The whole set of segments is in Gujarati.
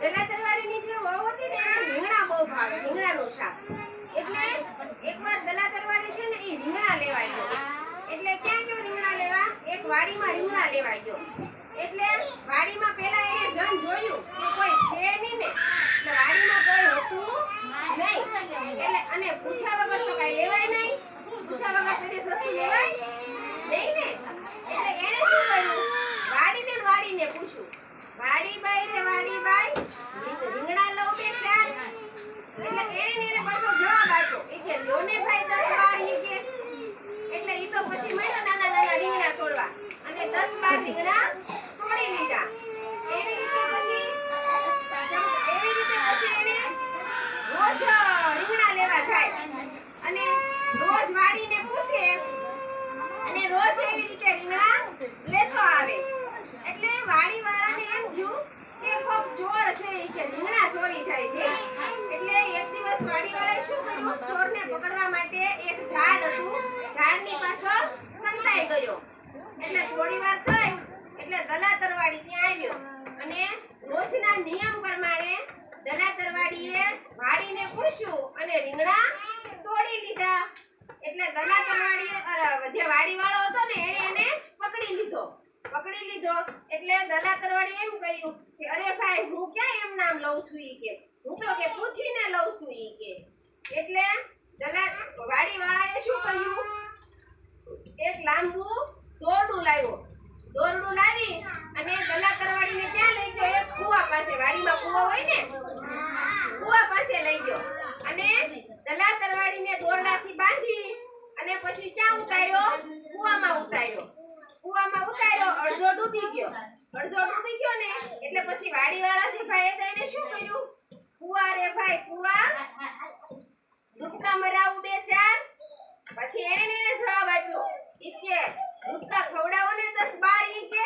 દલાતરવાડીની જે વહુ હતી ને રીંગણા બહુ ભાવે, રીંગણાનું શાક. એટલે એકવાર દલાતરવાડી છે ને એ રીંગણા લેવા ગયો. એટલે ક્યાં ગયો રીંગણા લેવા? એક વાડીમાં રીંગણા લેવા ગયો. એટલે વાડીમાં પેલા એને જન જોયું કે કોઈ છે નહીં ને, એટલે વાડીમાં કોઈ હતું નહીં. એટલે અને પૂછ્યા વગર તો કાંઈ લેવાય નહીં. પૂછ્યા વગર તો સસ્તું લેવાય નહીં ને. એટલે એણે શું કર્યું? વાડીને ને વાડીને પૂછ્યું. વાડી બાઈ રે, વાડી બાઈ રીંગ- રીંગણા લઉં બે ચાર એટલે એણે ને એને પાછો જવાબ આપ્યો. એ કે લ્યો ભાઈ દસ બાર એ કે. એટલે એ તો પછી મળ્યો નાના નાના રીંગણા તોડવા. અને દસ બાર રીંગણા તોડી લીધા. એવી રીતે પછી, એવી રીતે પછી એને રોજ રીંગણા લેવા જાય. અને રોજ વાડીને પૂછે. અને રોજ એવી રીતે રીંગણા લેતો આવે. એટલે વાડીવાળાને એમ થયું કે ખૂબ ચોર છે. કે, રીંગણા ચોરી જાય છે. દિવસ વાડી વાળાએ શું કર્યું? ચોરને પકડવા માટે એક ઝાડ હતું. ઝાડની પાછળ સંતાઈ ગયો. એટલે થોડી વાર થઈ એટલે દલાતરવાડી ત્યાં આવ્યો. અને રોજના નિયમ પ્રમાણે દલાતરવાડીએ વાડીને પૂછ્યું અને રીંગણા તોડી લીધા. એટલે દલાતરવાડીએ અરે, જે વાડીવાળો હતો ને એણે એને પકડી લીધો. પકડી લીધો એટલે દલાતરવાડી એમ કહ્યું કે અરે ભાઈ હું ક્યાં એમ નામ લઉં છું એ કે? હું તો કે પૂછીને લઉં છું ઈ કે. એટલે દલા વાડીવાળાએ શું કહ્યું? એક લાંબુ દોરડું લાવ્યો. દોરડું લાવી અને દલાતરવાડીને ક્યાં લઈ ગયો? એક કૂવા પાસે, વાડીમાં કુવો હોય ને? કુવા પાસે લઈ ગયો. અને દલાતરવાડીને દોરડાથી બાંધી અને પછી ક્યાં ઉતાર્યો? કૂવામાં ઉતાર્યો. કૂવામાં ઉતાર્યો, અડધો ડૂબી ગયો. અડધો ડૂબી ગયો ને, એટલે પછી વાડીવાળા છે ભાઈ તો એને શું કર્યું કૂવા રે ભાઈ કૂવા ડૂબકા મરાવું બે ચાર પછી એને એને જવાબ આપ્યો. ઈ કે ડૂબકા ખવડાવો ને દસ બાર ઈ કે.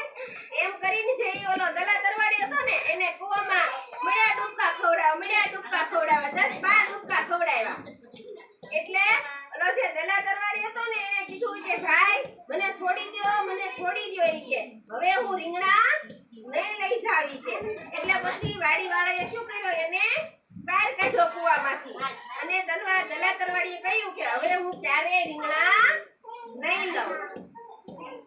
એમ કરીને જે ઓલો દલા દરવાડી હતો ને, એને કુવામાં મળ્યા ડૂબકા ખવડાવ, મળ્યા ડૂબકા ખવડાવ, દસ બાર ડૂબકા ખવડાવ્યા. એટલે ઓલો જે દલા દરવાડી હતો ને, એને કીધું કે, ભાઈ, મને છોડી દ્યો, મને છોડી દ્યો ઈ કે. હવે હું રીંગણા નહીં લઈ જાવી કે. એટલે પછી વાડી વાળાએ શું કર્યું? એને બહાર કાઢ્યો કૂવામાંથી. અને દલવા દલા તરવાડીએ કહ્યું કે હવે હું ક્યારેય રીંગણા નહીં લઉં.